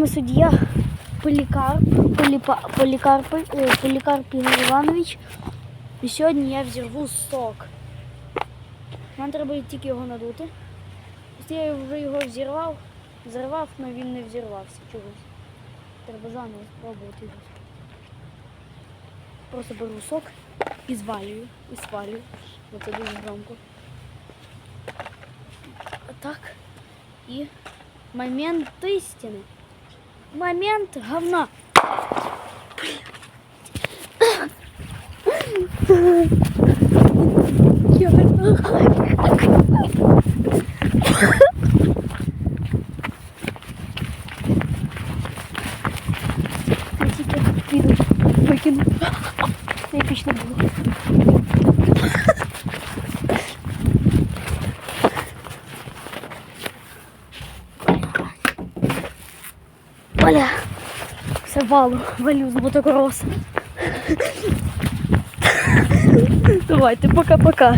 Суддя Полікарп, Полікарп, е, Полікарп Ігор Іванович. І сьогодні я взірву сок. Нам треба тільки його надути. Я вже його взірвав, взірвав, але він не взірвався чогось. Треба заново спробувати його. Просто беру сок і звалюю, і свалюю. Бо це дуже громко. Так. І момент істини. Момент говна. Я тільки піду, викину. Епічно було. Оля, все валу, валю з мотокроса. Давайте, пока-пока.